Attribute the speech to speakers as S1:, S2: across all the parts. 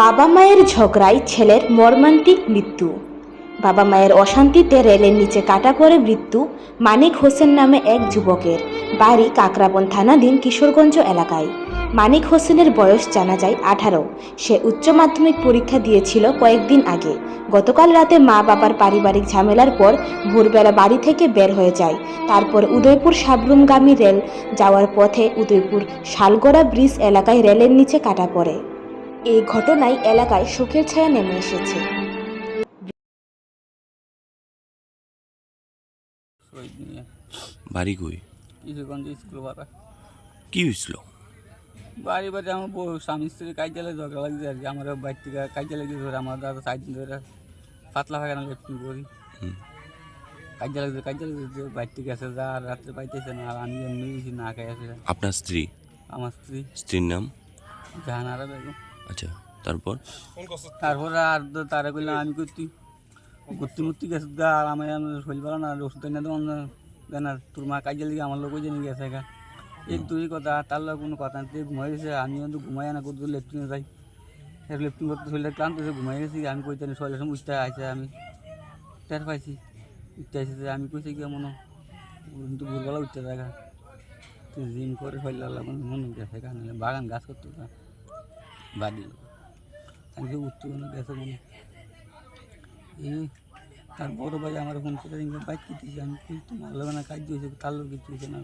S1: বাবা মায়ের ঝগড়ায় ছেলের মর্মান্তিক মৃত্যু বাবা মায়ের অশান্তিতে রেলের নিচে কাটা পড়ে মৃত্যু মানিক হোসেন নামে এক যুবকের বাড়ি কাকরাবন থানাধীন কিশোরগঞ্জ এলাকায় মানিক হোসেনের বয়স জানা যায় আঠারো সে উচ্চ মাধ্যমিক পরীক্ষা দিয়েছিল কয়েকদিন আগে গতকাল রাতে মা বাবার পারিবারিক ঝামেলার পর ভোরবেলা বাড়ি থেকে বের হয়ে যায় তারপর উদয়পুর সাবরুমগামী রেল যাওয়ার পথে উদয়পুর শালগড়া ব্রিজ এলাকায় রেলের নিচে কাটা পড়ে এই ঘটনায় এলাকায় শোকের ছায়া নেমে এসেছে
S2: বাড়ি কই
S3: কিশোরগঞ্জ স্কুল পাড়া কি হয়েছিল বাড়ি বাড়ি আমার বউ স্বামী স্ত্রী কাজে লাগে ঝগড়া লাগছে আর কি আমার বাড়ি থেকে কাজে লাগে ধরে আমার দাদা সাত ধরে পাতলা হয়ে করি কাজে কাজ কাজে লাগছে বাড়ি থেকে আসে যা আর রাত্রে পাইতেছে না আর আমি এমনি না খাই আসে আপনার স্ত্রী আমার স্ত্রী স্ত্রীর নাম জাহানারা বেগম
S2: আচ্ছা তারপর
S3: তারপর আর তারা কইলা আমি করতি করতে মূর্তি গেছে গা আর আমি শরীর ভালো না ওষুধ না তো গানার তোর মা কাজে লেগে আমার লোকও জেনে গেছে গা এই দুই কথা তার লোক কোনো কথা না ঘুমাই গেছে আমিও তো ঘুমাই না করতে লেফটিনে যাই লেফটিন করতে শরীরটা ক্লান্ত হয়েছে ঘুমাই গেছি আমি কইতে শরীরের সময় উঠতে আসে আমি টের পাইছি উঠতে যে আমি কইছি কি মনে কিন্তু ভোরবেলা উঠতে থাকা জিম করে শরীর লাগলো মনে গেছে বাগান গাছ করতে বাড়ি আমি উত্তরবঙ্গে গেছে মনে এই তার বড় ভাই আমার ফোন করে বাইক কিনতেছি আমি কি তোমার লাগবে না কাজ দিয়েছে তার লোক কিছু হয়েছে না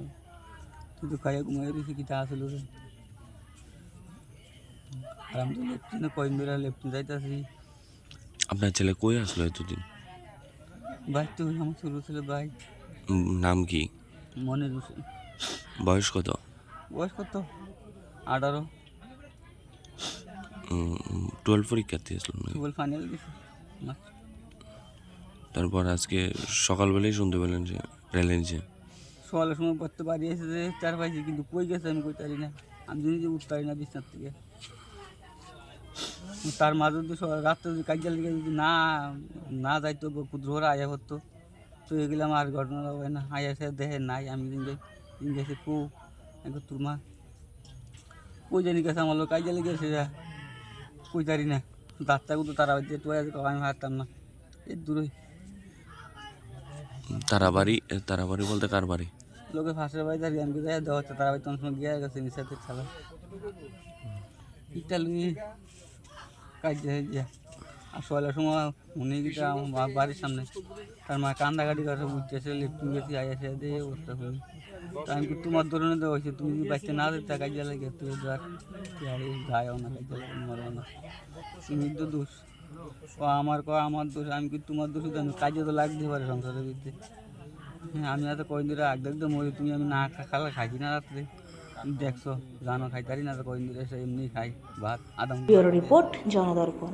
S3: তুই তো খাইয়া ঘুমাই রয়েছে কি তা আসলো আর আমি তো লেফটিনে কয়েন বেড়া লেফটিন যাইতেছি
S2: আপনার ছেলে কই আসলো এতদিন
S3: বাইক তো আমার ছোটো ছেলে বাইক নাম কি মনে হোসেন বয়স কত বয়স কত আঠারো
S2: টুয়েলভ পরীক্ষার্থী আসলাম তারপর আজকে সকালবেলায় শুনতে পেলেন যে রেলেন যে
S3: সকালের সময় পড়তে বাড়ি এসেছে চার পাইছি কিন্তু কই গেছে আমি কই পারি না আমি যদি উঠতে পারি না বিছনার থেকে তার মাঝে যদি রাত্রে যদি কাজে যদি না না যাইতো কুদ্রোহরা আয়া করতো তো এগুলো আমার ঘটনা হবে না আয়া সে দেখে নাই আমি গেছি কু একবার তোর মা কই জানি গেছে আমার লোক কাজে লেগেছে কইতারি না বাচ্চা কিন্তু তারা বাড়িতে তুই আমি হারতাম না এই দূরে
S2: তারা বাড়ি তারা বাড়ি বলতে কার বাড়ি
S3: লোকে ফাঁসের বাড়ি দাঁড়িয়ে আমি যাই দেওয়া হচ্ছে তারা বাড়ি তোমার সঙ্গে গিয়ে গেছে নিশাতে খেলা ইটালি কাজ যা আর সময় উনি গিয়ে বাড়ির সামনে তার মা কান্দাকাটি করে উঠতেছে লিফটিং গেছি আইসে দিয়ে অবস্থা করি আমি তোমার ধরনের দেওয়া হয়েছে তুমি যদি বাচ্চা না দিতে কাজে লাগে না কাজে লাগে মরো না তুমি তো দোষ ও আমার ক আমার দোষ আমি কি তোমার দোষ আমি কাজে তো লাগতে পারে সংসারে বিরুদ্ধে হ্যাঁ আমি হয়তো কয়দিন ধরে আগে দেখতে মরি তুমি আমি না খালে খাইছি না রাত্রে দেখছো জানো খাই তারি না তো কয়দিন ধরে এমনি খাই ভাত আদম রিপোর্ট জনদর্পণ